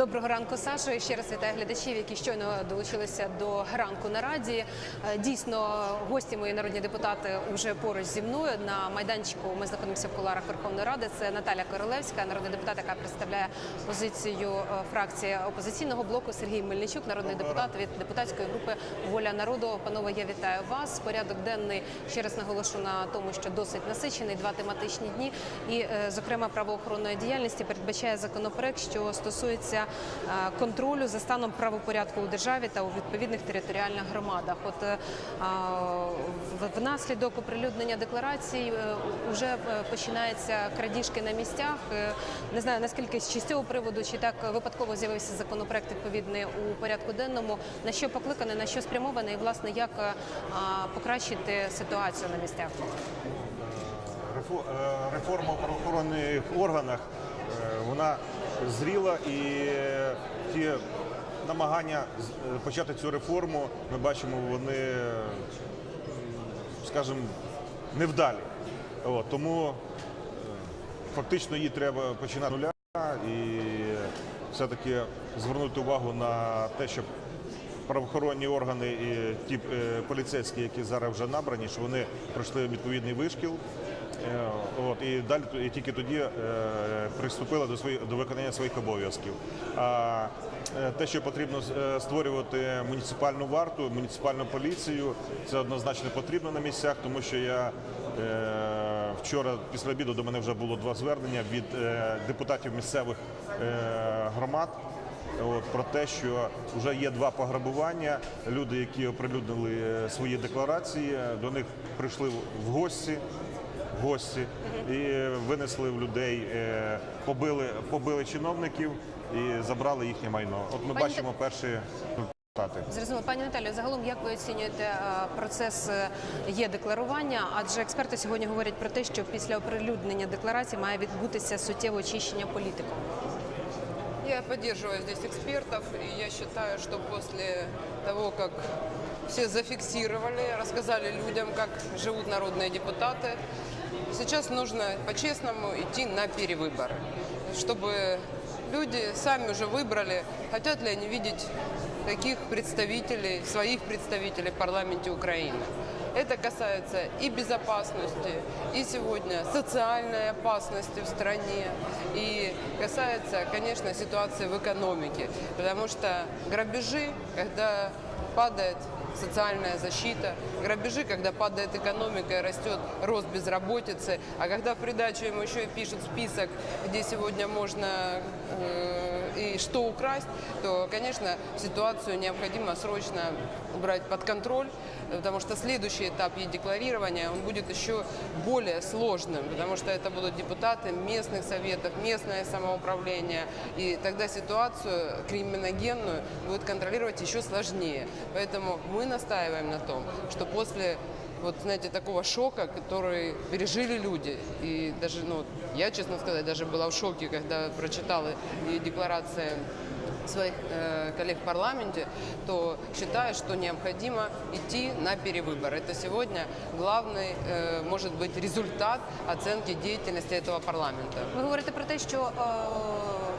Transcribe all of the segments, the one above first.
Доброго ранку, Сашо. І ще раз вітаю глядачів, які щойно долучилися до ранку на раді. Е, Дійсно, гості мої народні депутати вже поруч зі мною на майданчику. Ми знаходимося в куларах Верховної Ради. Це Наталя Королевська, народний депутат, яка представляє позицію е, фракції опозиційного блоку. Сергій Мельничук, народний депутат від депутатської групи Воля народу. Панове, я вітаю вас. Порядок денний ще раз наголошу на тому, що досить насичений, два тематичні дні, і, е, зокрема, правоохоронної діяльності передбачає законопроект, що стосується контролю за станом правопорядку у державі та у відповідних територіальних громадах. От е, внаслідок оприлюднення декларацій вже починаються крадіжки на місцях. Е, Не знаю наскільки з цього приводу, чи так випадково з'явився законопроект відповідний у порядку денному. На що покликаний, на що спрямований, і власне як е, покращити ситуацію на місцях. Рефо- е, реформа в правоохоронних органах е, вона зріла і ті намагання е, почати цю реформу ми бачимо, вони, скажімо, невдалі. От, тому е, фактично її треба починати нуля і все-таки звернути увагу на те, щоб правоохоронні органи і ті е, поліцейські, які зараз вже набрані, що вони пройшли відповідний вишкіл. Е, От, і далі і тільки тоді е, приступили до своїх до виконання своїх обов'язків. А е, те, що потрібно створювати муніципальну варту, муніципальну поліцію, це однозначно потрібно на місцях, тому що я вчора після обіду до мене вже було два звернення від депутатів місцевих громад. От, про те, що вже є два пограбування. Люди, які оприлюднили свої декларації, до них прийшли в гості, гості і винесли в людей, е, побили, побили чиновників і забрали їхнє майно. От ми Пані бачимо перші результати. Зрозуміло, пані Наталію, загалом як ви оцінюєте е, процес е, є декларування? Адже експерти сьогодні говорять про те, що після оприлюднення декларації має відбутися суттєве очищення політику. Я поддерживаю здесь экспертов, и я считаю, что после того, как все зафиксировали, рассказали людям, как живут народные депутаты, Сейчас нужно по-честному идти на перевыборы, чтобы люди сами уже выбрали, хотят ли они видеть таких представителей, своих представителей в парламенте Украины. Это касается и безопасности, и сегодня социальной опасности в стране, и касается, конечно, ситуации в экономике. Потому что грабежи, когда падает социальная защита, грабежи, когда падает экономика и растет рост безработицы, а когда в придачу ему еще и пишут список, где сегодня можно э, и что украсть, то, конечно, ситуацию необходимо срочно убрать под контроль, потому что следующий этап декларирования он будет еще более сложным, потому что это будут депутаты местных советов, местное самоуправление, и тогда ситуацию криминогенную будет контролировать еще сложнее. Поэтому мы настаиваем на том, что после вот, знаете, такого шока, который пережили люди. И даже, ну, я, честно сказать, даже была в шоке, когда прочитала и декларации своих э, коллег в парламенте, то считаю, что необходимо идти на перевыбор. Это сегодня главный, э, может быть, результат оценки деятельности этого парламента. Ви говорите про те, що е,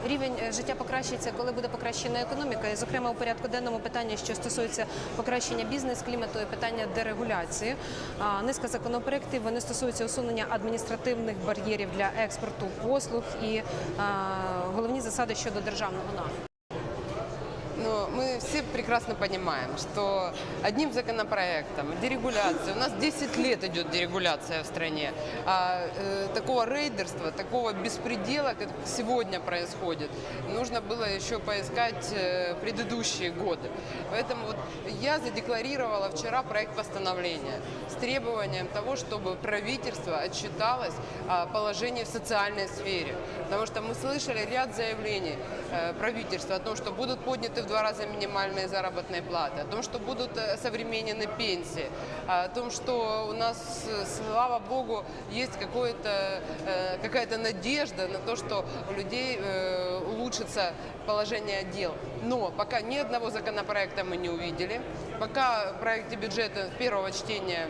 рівень е, життя покращиться, коли буде покращена економіка, і зокрема у порядку денному питання, що стосується покращення бізнес-клімату і питання дерегуляції. Низка законопроєктів вони стосуються усунення адміністративних бар'єрів для експорту послуг і головні засади щодо державного нагляду. Мы все прекрасно понимаем, что одним законопроектом дерегуляция, у нас 10 лет идет дерегуляция в стране, а э, такого рейдерства, такого беспредела, как сегодня происходит, нужно было еще поискать э, предыдущие годы. Поэтому вот я задекларировала вчера проект постановления с требованием того, чтобы правительство отчиталось о положении в социальной сфере. Потому что мы слышали ряд заявлений э, правительства о том, что будут подняты в два раза минимальные заработные платы, о том, что будут э, современные пенсии, о том, что у нас, э, слава богу, есть э, какая-то надежда на то, что у людей улучшится положение дел. Но пока ни одного законопроекта мы не увидели, пока в проекте бюджета первого чтения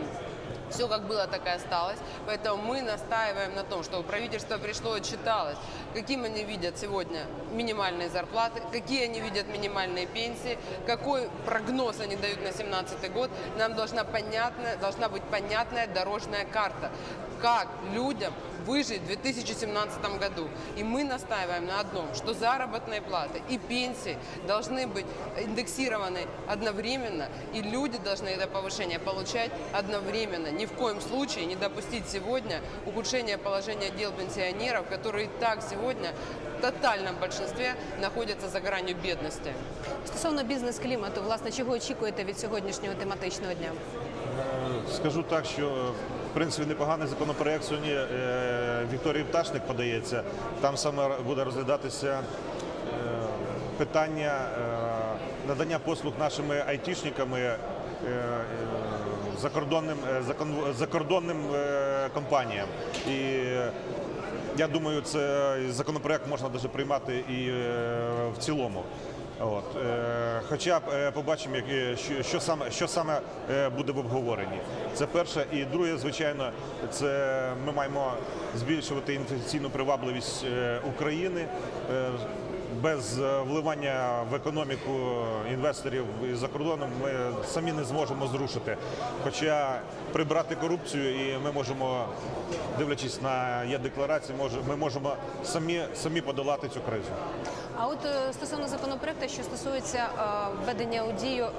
Все как было, так и осталось. Поэтому мы настаиваем на том, чтобы правительство пришло и отчиталось, каким они видят сегодня минимальные зарплаты, какие они видят минимальные пенсии, какой прогноз они дают на 2017 год. Нам должна, понятная, должна быть понятная дорожная карта, как людям выжить в 2017 году. И мы настаиваем на одном, что заработные платы и пенсии должны быть индексированы одновременно, и люди должны это повышение получать одновременно. Ни в коем случае не допустить сегодня ухудшения положения дел пенсионеров, которые и так сегодня в тотальном большинстве находятся за гранью бедности. Стосовно бізнес-клімату, власне, чого очікуєте від сьогоднішнього тематичного дня? Е, Скажу так, що в принципі непоганий законопроект сьогодні е, Вікторії Пташник подається. Там саме буде розглядатися е, питання надання послуг нашими айтішниками закордонним, е, закордонним е, компаніям. І е, я думаю, це законопроект можна навіть приймати і в цілому. От. Хоча б побачимо, що, саме, що саме буде в обговоренні. Це перше. І друге, звичайно, це ми маємо збільшувати інвестиційну привабливість України. Без е, вливання в економіку інвесторів за кордоном ми самі не зможемо зрушити. Хоча прибрати корупцію, і ми можемо, дивлячись на є декларації, ми можемо самі, самі подолати цю кризу. А от е, стосовно законопроекту, що стосується е, введення у дію е,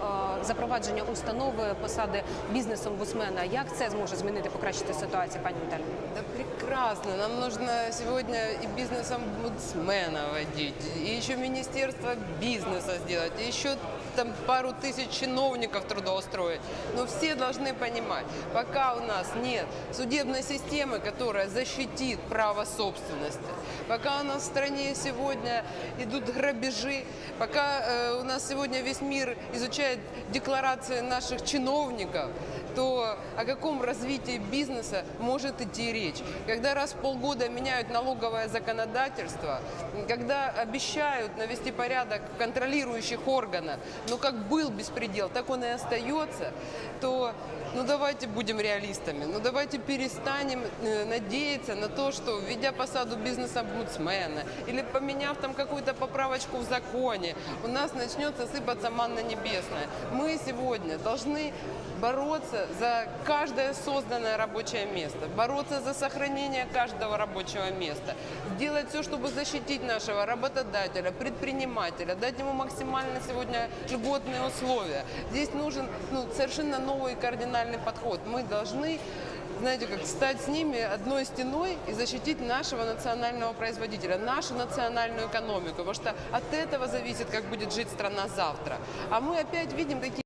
запровадження установи посади бізнес-омбудсмена, як це зможе змінити, покращити ситуацію, пані Наталі? Да прекрасно. Нам нужно сьогодні і бізнес омбудсмена вводити, і ще міністерство бізнесу зробити, і еще там пару тысяч чиновников трудоустроить. Но все должны понимать, пока у нас нет судебной системы, которая защитит право собственности, пока у нас в стране сегодня идут грабежи, пока э, у нас сегодня весь мир изучает декларации наших чиновников, то о каком развитии бизнеса может идти речь? Когда раз в полгода меняют налоговое законодательство, когда обещают навести порядок в контролирующих органах, но как был беспредел, так он и остается, то ну давайте будем реалистами, ну давайте перестанем э, надеяться на то, что введя посаду бизнес-омбудсмена или поменяв там какую-то поправочку в законе, у нас начнется сыпаться манна небесная. Мы сегодня должны бороться за каждое созданное рабочее место, бороться за сохранение каждого рабочего места, делать все, чтобы защитить нашего работодателя, предпринимателя, дать ему максимально сегодня льготные условия. Здесь нужен ну, совершенно новый кардинальный подход. Мы должны знаете, как стать с ними одной стеной и защитить нашего национального производителя, нашу национальную экономику, потому что от этого зависит, как будет жить страна завтра. А мы опять видим такие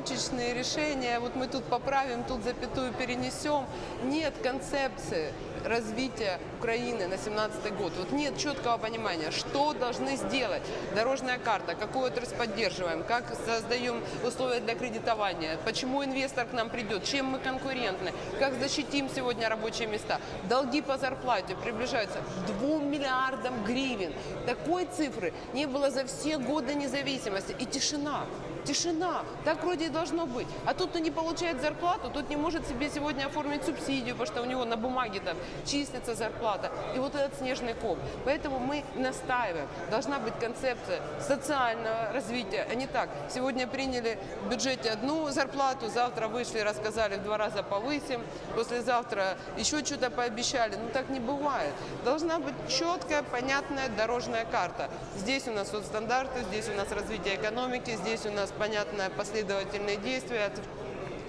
точечные решения, вот мы тут поправим, тут запятую перенесем. Нет концепции развития Украины на 17 год. Вот нет четкого понимания, что должны сделать. Дорожная карта, какую отрасль поддерживаем, как создаем условия для кредитования, почему инвестор к нам придет, чем мы конкурентны, как защитим сегодня рабочие места. Долги по зарплате приближаются к 2 миллиардам гривен. Такой цифры не было за все годы независимости. И тишина. Тишина. Так вроде и должно быть. А тот, кто не получает зарплату, тот не может себе сегодня оформить субсидию, потому что у него на бумаге там числится зарплата. И вот этот снежный ком. Поэтому мы настаиваем. Должна быть концепция социального развития. А не так. Сегодня приняли в бюджете одну зарплату, завтра вышли, рассказали, в два раза повысим, послезавтра еще что-то пообещали. Ну так не бывает. Должна быть четкая, понятная дорожная карта. Здесь у нас вот стандарты, здесь у нас развитие экономики, здесь у нас понятные последовательные действия, от-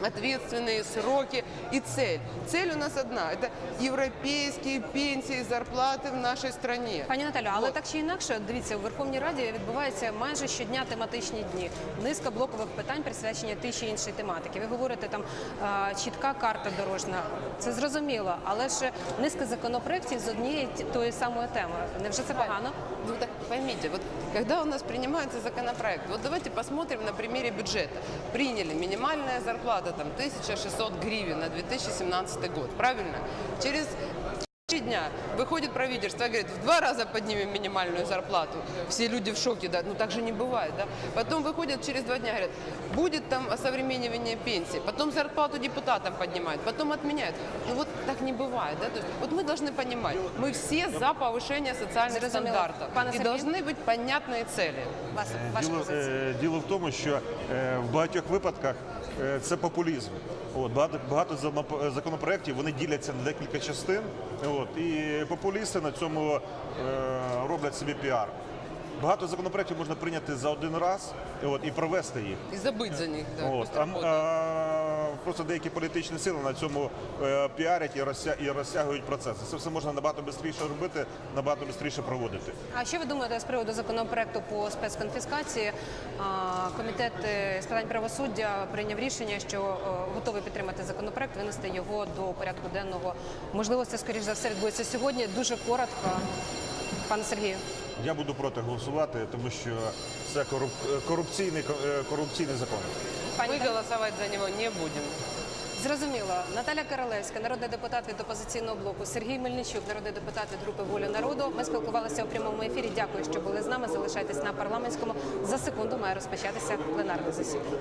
ответственные сроки и цель. Цель у нас одна – это европейские пенсии, зарплаты в нашей стране. Пані Наталю, але Вот. так чи інакше, дивіться, у Верховній Раді відбуваються майже щодня тематичні дні. Низка блокових питань присвячені тій чи іншій тематики. Ви говорите там е, чітка карта дорожна. Це зрозуміло, але ж низка законопроєктів з однієї ті- тої самої теми. Невже це погано? Ну так поймите, вот когда у нас принимается законопроект, вот давайте посмотрим на примере бюджета. Приняли минимальная зарплата там 1600 гривен на 2017 год, правильно? Через дня выходит правительство и говорит, в два раза поднимем минимальную зарплату. Все люди в шоке, да, ну так же не бывает, да. Потом выходят через два дня, говорят, будет там осовременивание пенсии, потом зарплату депутатам поднимают, потом отменяют. Ну вот так не бывает, да. То есть вот мы должны понимать, мы все за повышение социальных Зрозуміло. стандартов. Пане И Сергію? должны быть понятные цели. Вас, ваша Діло, позиція. е, діло в тому, що е, в багатьох випадках е, це популізм. От, багато, багато законопроєктів вони діляться на декілька частин. От, і популісти на цьому е, роблять собі піар. Багато законопроєктів можна прийняти за один раз от, і провести їх. І забити за них, да. От, а, а, просто деякі політичні сили на цьому е, піарять і, розтя, і розтягують процеси. Це все можна набагато швидше робити, набагато швидше проводити. А що ви думаєте з приводу законопроекту по спецконфіскації? Комітет е, з питань правосуддя прийняв рішення, що е, готовий підтримати законопроект, винести його до порядку денного. Можливо, це скоріш за все відбудеться сьогодні. Дуже коротко, пане Сергію. Я буду проти голосувати, тому що це коруп- корупційний, е, корупційний закон. Тань- голосовать за него не будем. Зрозуміло. Наталя Королевська, народний депутат від опозиційного блоку. Сергій Мельничук, народний депутат від групи Воля народу. Ми спілкувалися у прямому ефірі. Дякую, що були з нами. Залишайтесь на парламентському. За секунду має розпочатися пленарне засідання.